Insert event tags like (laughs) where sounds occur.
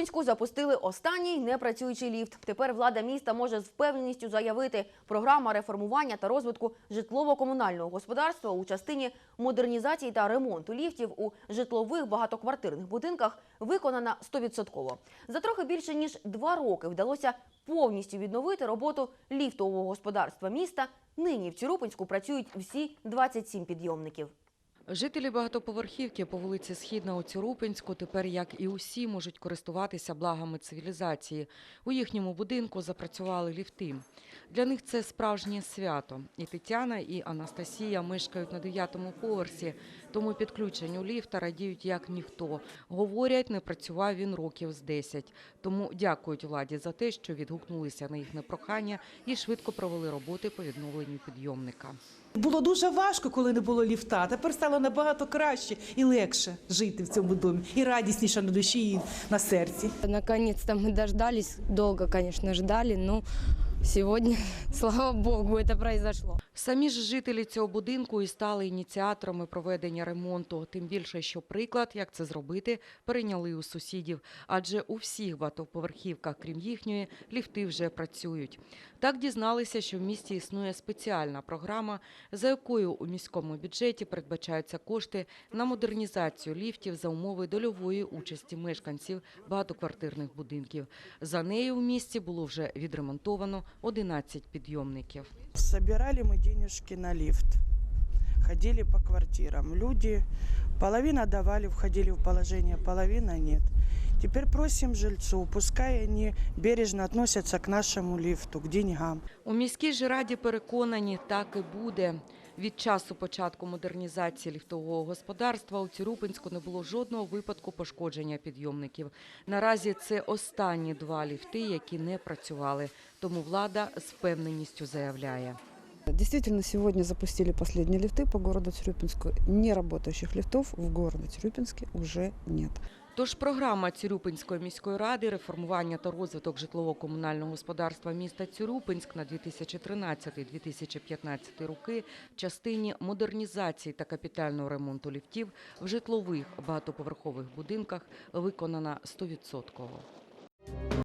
Цюрюпинську запустили останній непрацюючий ліфт. Тепер влада міста може з впевненістю заявити, програма реформування та розвитку житлово-комунального господарства у частині модернізації та ремонту ліфтів у житлових багатоквартирних будинках виконана 100%. За трохи більше ніж два роки вдалося повністю відновити роботу ліфтового господарства міста. Нині в Цюрюпинську працюють всі 27 підйомників. Жителі багатоповерхівки по вулиці Східна у Цюрупинську тепер, як і усі, можуть користуватися благами цивілізації. У їхньому будинку запрацювали ліфти. Для них це справжнє свято. І Тетяна, і Анастасія мешкають на дев'ятому поверсі, тому підключенню ліфта радіють як ніхто. Говорять, не працював він років з 10. Тому дякують владі за те, що відгукнулися на їхнє прохання і швидко провели роботи по відновленню підйомника. Було дуже важко, коли не було ліфта. Тепер стало набагато краще і легше жити в цьому домі, і радісніше на душі, і на серці. Наконець-то ми дождались. Долго, звісно, ждали, но сегодня, (laughs) слава богу, это произошло. Самі ж жителі цього будинку і стали ініціаторами проведення ремонту. Тим більше, що приклад, як це зробити, перейняли у сусідів. Адже у всіх багатоповерхівках, крім їхньої, ліфти вже працюють. Так дізналися, що в місті існує спеціальна програма, за якою у міському бюджеті передбачаються кошти на модернізацію ліфтів за умови дольової участі мешканців багатоквартирних будинків. За нею у місті було вже відремонтовано 11 підйомників. Збирали ми гроші на ліфт, Ходили по квартирам. Люди половина давали, входили в положення, половина ні. Тепер просимо жильців, пускай вони бережно відносяться к нашому ліфту, к деньгам. У міській ж раді переконані, так і буде. Від часу початку модернізації ліфтового господарства у Цюрупинську не було жодного випадку пошкодження підйомників. Наразі це останні два ліфти, які не працювали. Тому влада з впевненістю заявляє. Действительно, сегодня запустили последние лифты по городу Тюрюпинску. Неработающих лифтов в городе Тюрюпинске уже нет. Тож програма Цюрюпинської міської ради реформування та розвиток житлово-комунального господарства міста Цюрюпинськ на 2013-2015 роки в частині модернізації та капітального ремонту ліфтів в житлових багатоповерхових будинках виконана 100%.